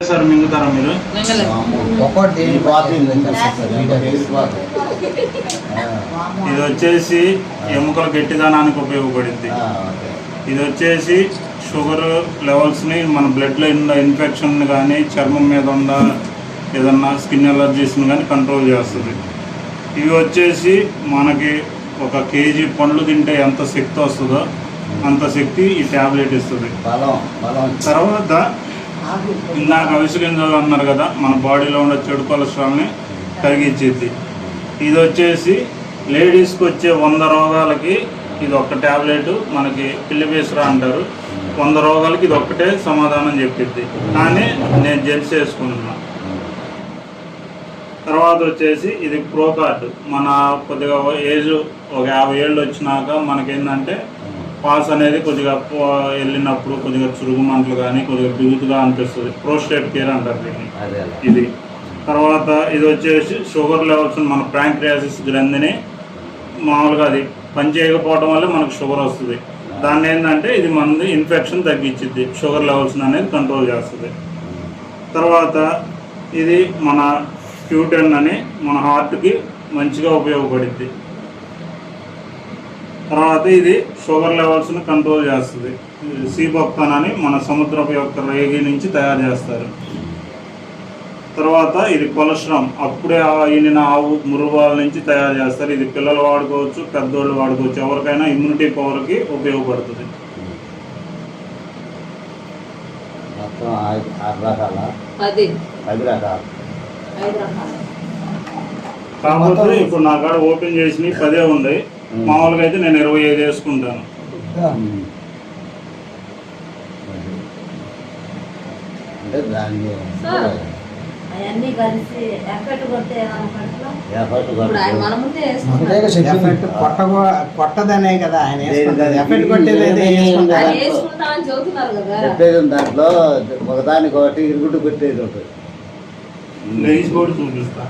Sir మింగుతారా మీరు? ఇది వచ్చేసి ఎముకల గట్టిదనానికి ఉపయోగపడింది. ఇది వచ్చేసి షుగర్ లెవెల్స్ని మన బ్లడ్లో ఉన్న ఇన్ఫెక్షన్ కానీ చర్మం మీద ఉన్న ఏదన్నా స్కిన్ ఎలర్జీస్ని కానీ కంట్రోల్ చేస్తుంది. ఇవి వచ్చేసి మనకి ఒక కేజీ పండ్లు తింటే ఎంత శక్తి వస్తుందో అంత శక్తి ఈ ట్యాబ్లెట్ ఇస్తుంది. బలం బలం. తర్వాత ఇందాక విసిగింజలు అన్నారు కదా మన బాడీలో ఉన్న చెడు కొలెస్ట్రాల్ని కరిగించింది. ఇది వచ్చేసి లేడీస్కి వచ్చే వంద రోగాలకి ఇది ఒక్క ట్యాబ్లెట్ మనకి పిల్లిపేసరా అంటారు. వంద రోగాలకి ఇది ఒక్కటే సమాధానం చెప్పిద్ది. కానీ నేను జెల్స్ వేసుకుంటున్నా. తర్వాత వచ్చేసి ఇది ప్రోకార్డ్ మన కొద్దిగా ఏజ్ ఒక యాభై ఏళ్ళు వచ్చినాక మనకేంటంటే పాస్ అనేది కొద్దిగా వెళ్ళినప్పుడు కొద్దిగా చురుగు మంటలు కానీ కొద్దిగా బిగుతుగా అనిపిస్తుంది. ప్రోస్టేట్ కేర్ అంటారు దీన్ని. ఇది. తర్వాత ఇది వచ్చేసి షుగర్ లెవెల్స్ మన ప్యాంక్రియాసిస్ గ్రంథిని మామూలుగా అది పని చేయకపోవడం వల్ల మనకు షుగర్ వస్తుంది. దాన్ని ఏంటంటే ఇది మనది ఇన్ఫెక్షన్ తగ్గించిద్ది. షుగర్ లెవెల్స్ అనేది కంట్రోల్ చేస్తుంది. తర్వాత ఇది మన క్యూటెన్ అని మన హార్ట్కి మంచిగా ఉపయోగపడుద్ది. తర్వాత ఇది షుగర్ లెవెల్స్ని కంట్రోల్ చేస్తుంది. సీపక్తాన్ అని మన సముద్రపు యొక్క రేగి నుంచి తయారు చేస్తారు. తర్వాత ఇది కొలెస్ట్రామ్ అప్పుడే ఈనిన ఆవు మురుగాల నుంచి తయారు చేస్తారు. ఇది పిల్లలు వాడుకోవచ్చు పెద్దోళ్ళు వాడుకోవచ్చు. ఎవరికైనా ఇమ్యూనిటీ పవర్కి ఉపయోగపడుతుంది. కాకపోతే ఇప్పుడు నా కాడ ఓపెన్ చేసి పదే ఉంది మామూలుగా అయితే నేను ఇరవై ఐదు వేసుకుంటాను. అంటే కొట్ట కొట్టదనే కదా ఆయన. ఎఫెక్ట్ కొట్టేది దాంట్లో- ఒకదానికి ఒకటి ఇరుగుడు పెట్టేది ఒకటి. చూపిస్తా.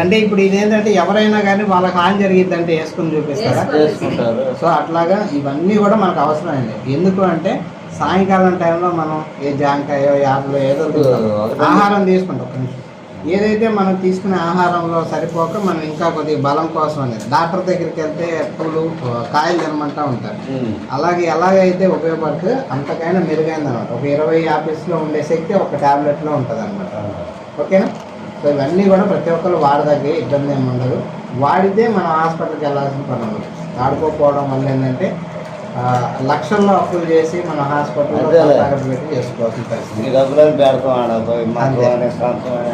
అంటే ఇప్పుడు ఇదేంటంటే ఎవరైనా కానీ వాళ్ళకి హాని జరిగిద్ది అంటే వేసుకుని చూపిస్తారా? వేసుకో. చేసుకుంటారు సో అట్లాగా ఇవన్నీ కూడా మనకు అవసరమైంది ఎందుకు అంటే సాయంకాలం టైంలో మనం ఏ జాంకాయో యాప్లో ఏదో ఆహారం తీసుకుంటాం. ఒక నిమిషం. ఏదైతే మనం తీసుకునే ఆహారంలో సరిపోక మనం ఇంకా కొద్దిగా బలం కోసం అనేది డాక్టర్ దగ్గరికి వెళ్తే పూలు కాయలు తినమంటా ఉంటారు. అలాగే ఎలాగైతే ఉపయోగపడుతుంది అంతకైనా మెరుగైంది అనమాట ఒక ఇరవై యాపిల్స్లో ఉండే శక్తి ఒక టాబ్లెట్లో ఉంటుంది అనమాట ఓకేనా? సో ఇవన్నీ కూడా ప్రతి ఒక్కరు వాడదగ్గే ఇబ్బంది ఏమి ఉండదు. వాడితే మనం హాస్పిటల్కి వెళ్ళాల్సిన పని ఉండదు. వాడుకోకపోవడం వల్ల ఏంటంటే లక్షల్లో అప్పులు చేసి మనం పెట్టి చేసుకోవాల్సిన పరిస్థితి. ఈ డబ్బులను పెడతాం ఆడ పోయి మాకు అనే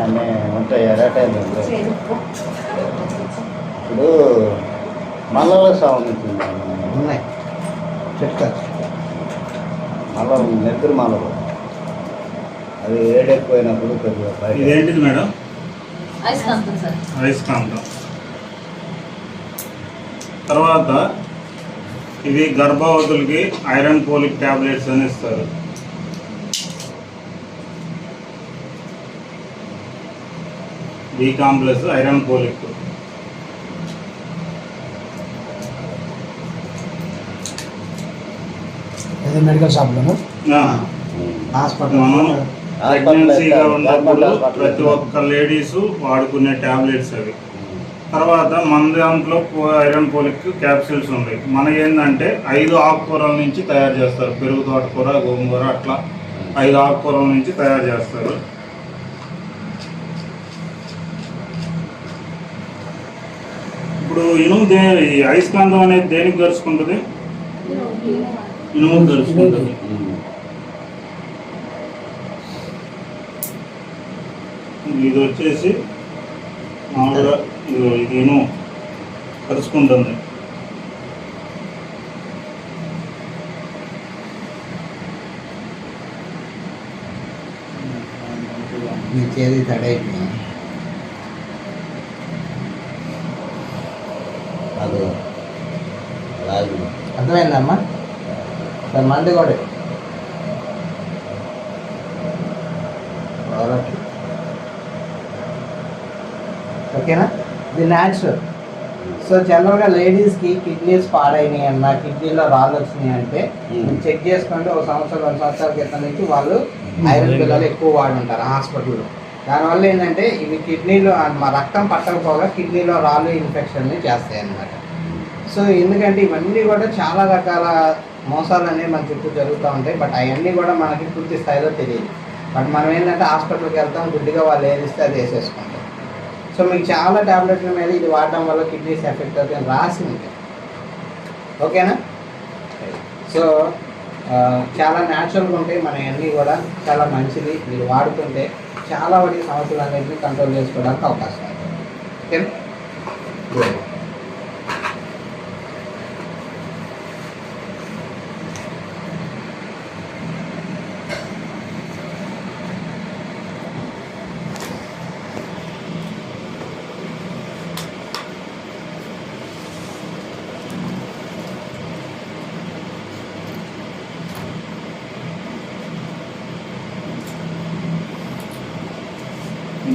అన్నీ ఉంటాయి ఉంటాయి ఇప్పుడు మల్లల సంబంధించింది ఉన్నాయి. చెప్తారు మల్ల నెత్తురు మల్లలు అది ఏడెక్కువైనప్పుడు కొద్దిగా ఇదేంటిది మేడం? సార్. అయస్కాంతం తర్వాత ఇవి గర్భవతులకి ఐరన్ పోలిక్ టాబ్లెట్స్ అని ఇస్తారు. B complex iron folic. ఇది మెడికల్ షాప్లోను? హాస్పిటల్. మనం ప్రెగ్నెన్సీగా ఉన్నప్పుడు ప్రతి ఒక్క లేడీస్ వాడుకునే టాబ్లెట్స్ అవి. తర్వాత మన దాంట్లో ఐరన్ పోలిక్ క్యాప్సిల్స్ ఉన్నాయి. మన ఏంటంటే ఐదు ఆకుకూరల నుంచి తయారు చేస్తారు. పెరుగు తోటకూర గోంగూర అట్లా ఐదు ఆకుకూరల నుంచి తయారు చేస్తారు. ఇప్పుడు ఇనుము దే ఈ అయస్కాంతం అనేది దేనికి గడుచుకుంటుంది ఇనుము గడుచుకుంటుంది ఇది వచ్చేసి మామూలుగా ఇదిగో ఇది ఇనుము కలుసుకుంటుంది. మీ చేతి తడైపోయింది. అది రాజు. అర్థమైందమ్మా? సార్ మంది కూడా. ఓకే. ఓకేనా? ఇది న్యాచురల్ సో జనరల్గా లేడీస్కి కిడ్నీస్ పాడైనాయి అన్న కిడ్నీలో రాళ్ళు వచ్చినాయి అంటే Hmm. చెక్ చేసుకోండి ఒక సంవత్సరం రెండు సంవత్సరాల క్రితం నుంచి వాళ్ళు ఐరన్ పిల్లలు ఎక్కువ వాడుంటారు హాస్పిటల్లో. దానివల్ల ఏంటంటే ఇవి కిడ్నీలో మా రక్తం పట్టకపోగా కిడ్నీలో రాళ్ళు ఇన్ఫెక్షన్ని చేస్తాయి అన్నమాట సో ఎందుకంటే ఇవన్నీ కూడా చాలా రకాల మోసాలు అనేవి మన చుట్టూ జరుగుతూ ఉంటాయి. బట్ అవన్నీ కూడా మనకి పూర్తి స్థాయిలో తెలియదు. బట్ మనం ఏంటంటే హాస్పిటల్కి వెళ్తాం గుడ్డిగా వాళ్ళు ఏది ఇస్తే అది వేసేసుకుంటాం. సో మీకు చాలా టాబ్లెట్ల మీద ఇది వాడడం వల్ల కిడ్నీస్ ఎఫెక్ట్ అవుతాయి రాసి ఉంటాయి ఓకేనా? సో చాలా న్యాచురల్గా ఉంటాయి మన అన్నీ కూడా. చాలా మంచిది. మీరు వాడుతుంటే చాలా వాటి సమస్యలు అన్నింటినీ కంట్రోల్ చేసుకోవడానికి అవకాశం ఉంది. ఓకేనా?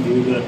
うん、だ。